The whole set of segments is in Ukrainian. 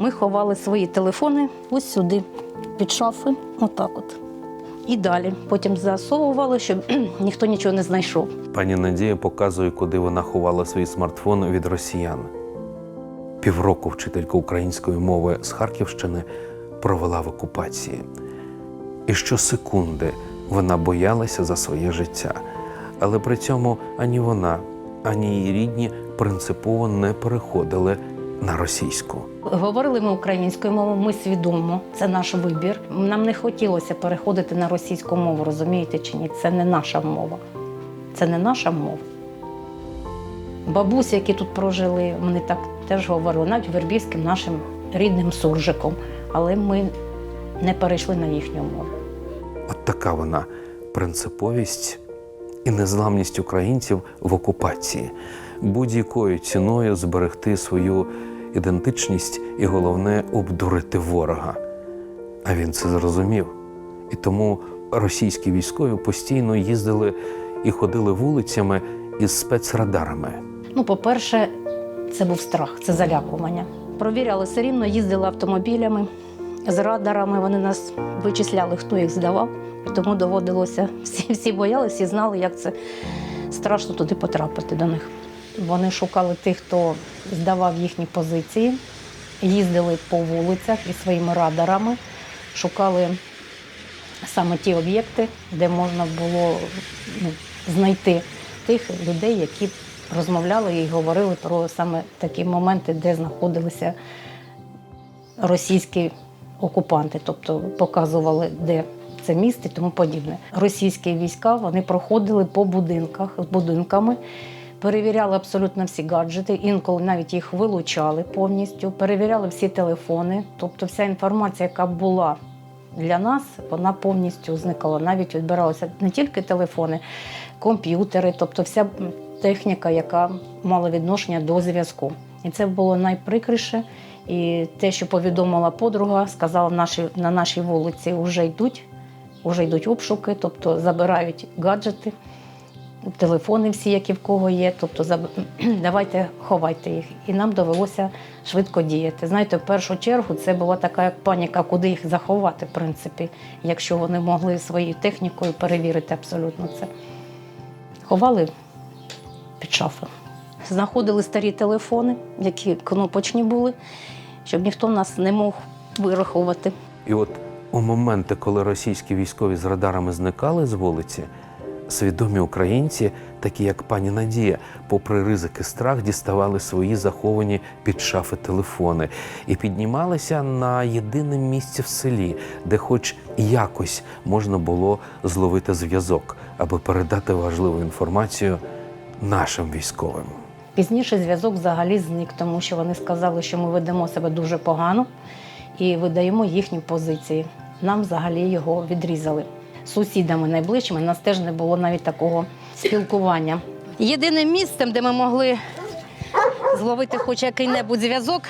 Ми ховали свої телефони ось сюди, під шафи, отак от. І далі. Потім засовували, щоб ніхто нічого не знайшов. Пані Надія показує, куди вона ховала свій смартфон від росіян. Півроку вчителька української мови з Харківщини провела в окупації. І щосекунди вона боялася за своє життя. Але при цьому ані вона, ані її рідні принципово не переходили на російську. Говорили ми українською мовою, ми свідомо, це наш вибір. Нам не хотілося переходити на російську мову, розумієте чи ні? Це не наша мова. Це не наша мова. Бабусі, які тут прожили, вони так теж говорили, навіть вербівським нашим рідним суржиком. Але ми не перейшли на їхню мову. От така вона принциповість і незламність українців в окупації, будь-якою ціною зберегти свою ідентичність і головне обдурити ворога. А він це зрозумів. І тому російські військові постійно їздили і ходили вулицями із спецрадарами. Ну, по-перше, це був страх, це залякування. Провіряли все рівно, їздили автомобілями з радарами. Вони нас вичисляли, хто їх здавав. Тому доводилося всі, всі боялися, всі знали, як це страшно туди потрапити до них. Вони шукали тих, хто здавав їхні позиції, їздили по вулицях із своїми радарами, шукали саме ті об'єкти, де можна було ну, знайти тих людей, які розмовляли і говорили про саме такі моменти, де знаходилися російські окупанти, тобто показували, де це місце і тому подібне. Російські війська вони проходили по будинках з будинками. Перевіряли абсолютно всі гаджети, інколи навіть їх вилучали повністю, перевіряли всі телефони. Тобто вся інформація, яка була для нас, вона повністю зникала. Навіть відбиралися не тільки телефони, комп'ютери, тобто вся техніка, яка мала відношення до зв'язку. І це було найприкріше. І те, що повідомила подруга, сказала, наші, на нашій вулиці вже йдуть, вже йдуть обшуки, тобто забирають гаджети, телефони всі, які в кого є. Тобто давайте ховайте їх. І нам довелося швидко діяти. Знаєте, в першу чергу це була така як паніка, куди їх заховати, в принципі, якщо вони могли своєю технікою перевірити абсолютно це. Ховали під шафи. Знаходили старі телефони, які кнопочні були, щоб ніхто нас не мог вирахувати. І от у моменти, коли російські військові з радарами зникали з вулиці, свідомі українці, такі як пані Надія, попри ризики страх, діставали свої заховані під шафи телефони і піднімалися на єдине місце в селі, де хоч якось можна було зловити зв'язок, аби передати важливу інформацію нашим військовим. Пізніше зв'язок взагалі зник, тому що вони сказали, що ми ведемо себе дуже погано і видаємо їхні позиції. Нам взагалі його відрізали. Сусідами найближчими у нас теж не було навіть такого спілкування. Єдиним місцем, де ми могли зловити хоч який-небудь зв'язок,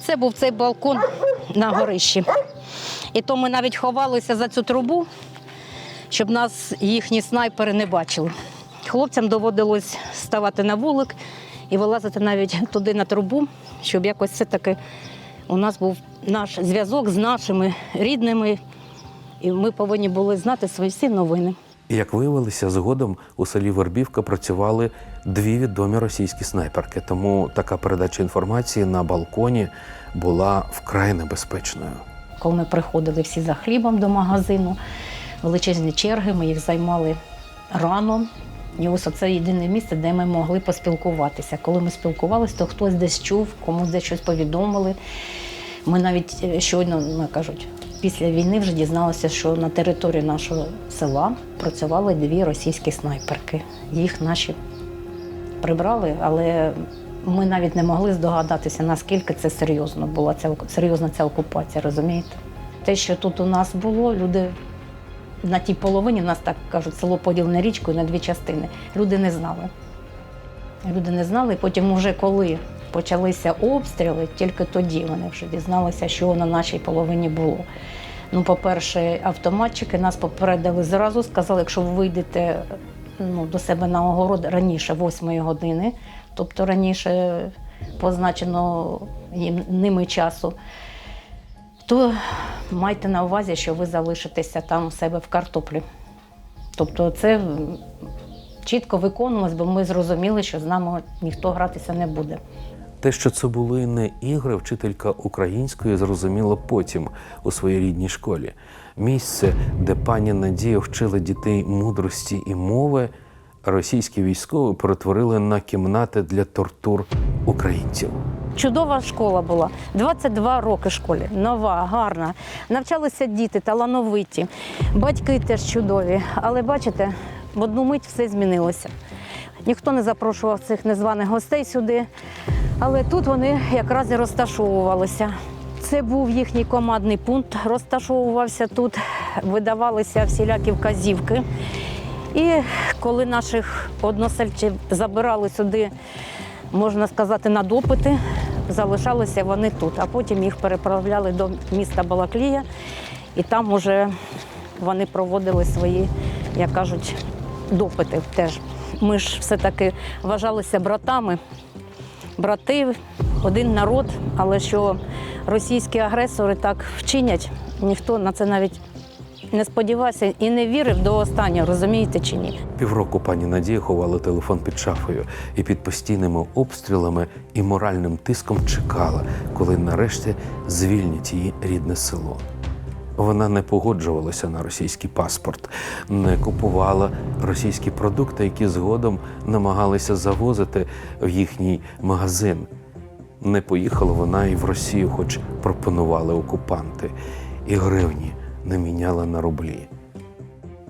це був цей балкон на горищі. І то ми навіть ховалися за цю трубу, щоб нас їхні снайпери не бачили. Хлопцям доводилось ставати на вулик і вилазити навіть туди на трубу, щоб якось все-таки у нас був наш зв'язок з нашими рідними, і ми повинні були знати свої всі новини. І як виявилося, згодом у селі Вербівка працювали дві відомі російські снайперки. Тому така передача інформації на балконі була вкрай небезпечною. Коли ми приходили всі за хлібом до магазину, величезні черги, ми їх займали рано. І ось це єдине місце, де ми могли поспілкуватися. Коли ми спілкувалися, то хтось десь чув, комусь десь щось повідомили. Ми навіть е, щойно, ну, кажуть, після війни вже дізналися, що на території нашого села працювали дві російські снайперки. Їх наші прибрали, але ми навіть не могли здогадатися, наскільки це серйозно була ця серйозна ця окупація, розумієте? Те, що тут у нас було, люди на тій половині, у нас так кажуть, село поділене річкою на дві частини. Люди не знали. Люди не знали, і потім, вже коли почалися обстріли, тільки тоді вони вже дізналися, що на нашій половині було. Ну, по-перше, автоматчики нас попередили зразу, сказали, якщо ви вийдете ну, до себе на огород раніше 8 години, тобто раніше позначеного їм ними часу, то майте на увазі, що ви залишитеся там у себе в картоплі. Тобто це чітко виконувалось, бо ми зрозуміли, що з нами ніхто гратися не буде. Те, що це були не ігри, вчителька української зрозуміла потім у своїй рідній школі. Місце, де пані Надія вчила дітей мудрості і мови, російські військові перетворили на кімнати для тортур українців. Чудова школа була. 22 роки школі. Нова, гарна. Навчалися діти, талановиті, батьки теж чудові. Але бачите, в одну мить все змінилося. Ніхто не запрошував цих незваних гостей сюди, але тут вони якраз і розташовувалися. Це був їхній командний пункт, розташовувався тут, видавалися всілякі вказівки. І коли наших односельчів забирали сюди, можна сказати, на допити, залишалися вони тут, а потім їх переправляли до міста Балаклія, і там уже вони проводили свої, як кажуть, допити теж. Ми ж все-таки вважалися братами, брати, один народ, але що російські агресори так вчинять, ніхто на це навіть не сподівався і не вірив до останнього, розумієте чи ні? Півроку пані Надія ховала телефон під шафою і під постійними обстрілами і моральним тиском чекала, коли нарешті звільнять її рідне село. Вона не погоджувалася на російський паспорт, не купувала російські продукти, які згодом намагалися завозити в їхній магазин. Не поїхала вона і в Росію, хоч пропонували окупанти, і гривні не міняла на рублі.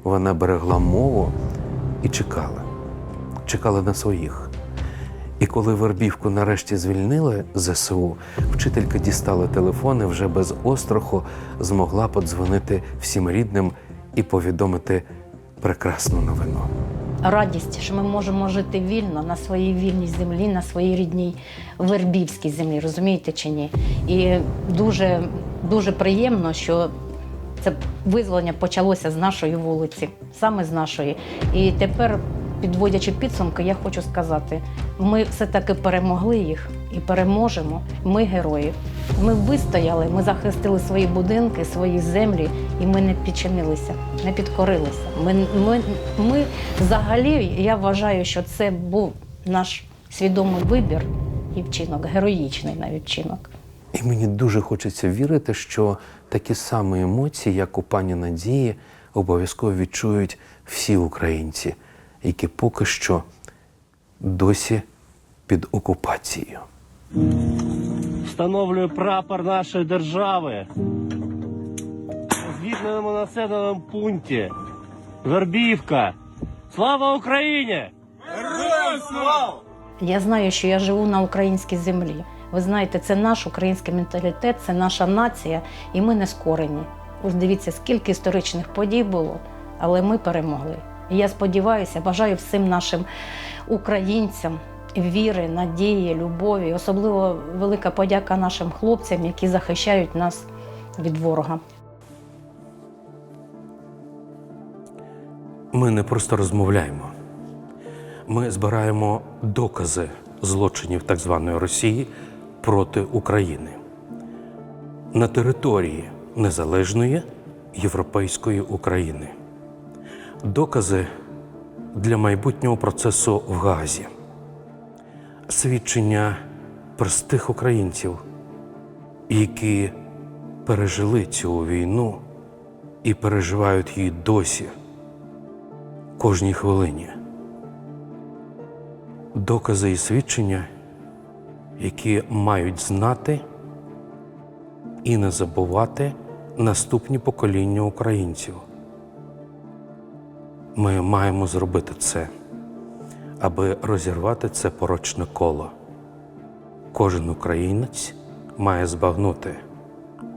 Вона берегла мову і чекала, чекала на своїх. І коли Вербівку нарешті звільнили ЗСУ, вчителька дістала телефон і вже без остраху змогла подзвонити всім рідним і повідомити прекрасну новину. радість, що ми можемо жити вільно на своїй вільній землі, на своїй рідній вербівській землі, розумієте чи ні? І дуже, дуже приємно, що це визволення почалося з нашої вулиці, саме з нашої. І тепер, підводячи підсумки, я хочу сказати: ми все-таки перемогли їх і переможемо. Ми герої. Ми вистояли, ми захистили свої будинки, свої землі, і ми не підчинилися, не підкорилися. Ми, ми, ми взагалі, я вважаю, що це був наш свідомий вибір і вчинок, героїчний навіть вчинок. І мені дуже хочеться вірити, що такі самі емоції, як у пані Надії, обов'язково відчують всі українці, які поки що досі під окупацією. встановлює прапор нашої держави у звільненому населеному пункті Вербівка. Слава Україні! Я знаю, що я живу на українській землі. Ви знаєте, це наш український менталітет, це наша нація, і ми не скорені. Ось дивіться, скільки історичних подій було, але ми перемогли. І я сподіваюся, бажаю всім нашим українцям віри, надії, любові. Особливо велика подяка нашим хлопцям, які захищають нас від ворога. Ми не просто розмовляємо, ми збираємо докази злочинів так званої Росії проти України на території незалежної європейської України. Докази для майбутнього процесу в Газі, свідчення простих українців, які пережили цю війну і переживають її досі кожній хвилині. Докази і свідчення, які мають знати і не забувати наступні покоління українців. Ми маємо зробити це, аби розірвати це порочне коло. Кожен українець має збагнути,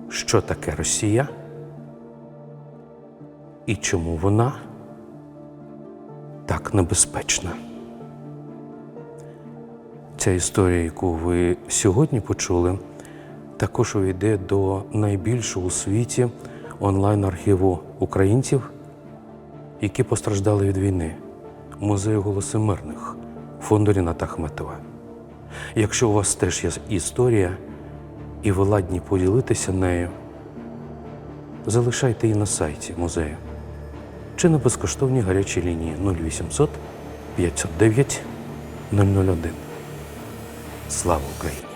що таке Росія і чому вона так небезпечна. Ця історія, яку ви сьогодні почули, також увійде до найбільшого у світі онлайн-архіву українців, які постраждали від війни, музею голоси мирних фонду Ріната Ахметова. Якщо у вас теж є історія, і ви ладні поділитися нею, залишайте її на сайті музею чи на безкоштовній гарячій лінії 0800 509 001. Слава Україні!